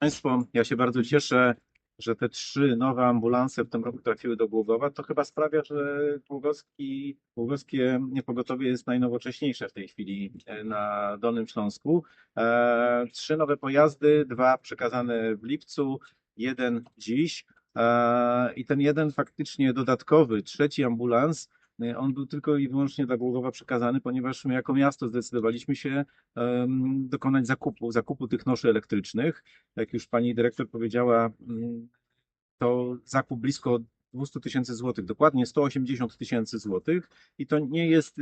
Państwo, ja się bardzo cieszę, że te trzy nowe ambulanse w tym roku trafiły do Głogowa. To chyba sprawia, że Głogowski, Głogowskie Pogotowie jest najnowocześniejsze w tej chwili e, na Dolnym Śląsku. E, trzy nowe pojazdy, dwa przekazane w lipcu, jeden dziś. E, I ten jeden faktycznie dodatkowy, trzeci ambulans, on był tylko i wyłącznie dla Głogowa przekazany, ponieważ my jako miasto zdecydowaliśmy się dokonać zakupu, zakupu tych noszy elektrycznych. Jak już pani dyrektor powiedziała, mm, to zakup blisko 200 tysięcy złotych, dokładnie 180 tysięcy złotych. I to nie jest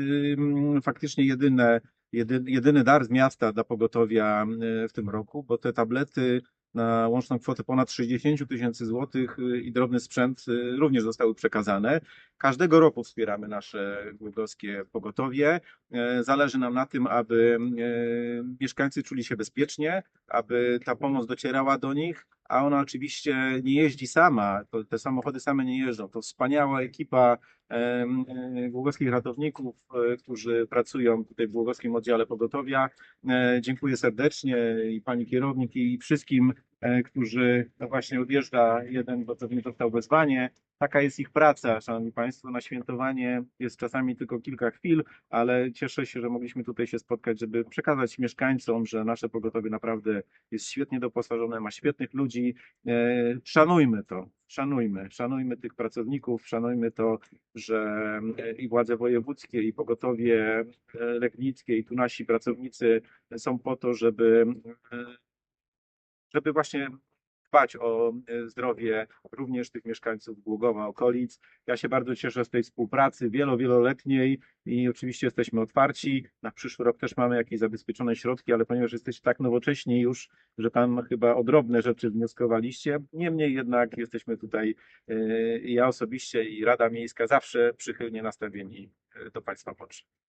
faktycznie jedyne, jedy, jedyny dar z miasta dla pogotowia y, w tym roku, bo te tablety na łączną kwotę ponad 60 tysięcy złotych y, i drobny sprzęt y, również zostały przekazane. Każdego roku wspieramy nasze głogowskie pogotowie. E, Zależy nam na tym, aby mieszkańcy czuli się bezpiecznie, aby ta pomoc docierała do nich, a ona oczywiście nie jeździ sama, te samochody same nie jeżdżą. To wspaniała ekipa e, głogowskich ratowników, którzy pracują tutaj w Głogowskim Oddziale Pogotowia. E, Dziękuję serdecznie i pani kierownik i wszystkim, którzy no właśnie odjeżdża jeden, bo pewnie dostał wezwanie. Taka jest ich praca, szanowni państwo. Na świętowanie jest czasami tylko kilka chwil, ale cieszę się, że mogliśmy tutaj się spotkać, żeby przekazać mieszkańcom, że nasze pogotowie naprawdę jest świetnie doposażone, ma świetnych ludzi. E, Szanujmy to, szanujmy, szanujmy tych pracowników, szanujmy to, że e, i władze wojewódzkie, i pogotowie e, legnickie, i tu nasi pracownicy są po to, żeby, e, żeby właśnie dbać o e, zdrowie również tych mieszkańców Głogowa, okolic. Ja się bardzo cieszę z tej współpracy wielo, wieloletniej i oczywiście jesteśmy otwarci. Na przyszły rok też mamy jakieś zabezpieczone środki, ale ponieważ jesteście tak nowocześni już, że tam chyba o drobne rzeczy wnioskowaliście, niemniej jednak jesteśmy tutaj, e, ja osobiście i Rada Miejska zawsze przychylnie nastawieni e, do Państwa potrzeb.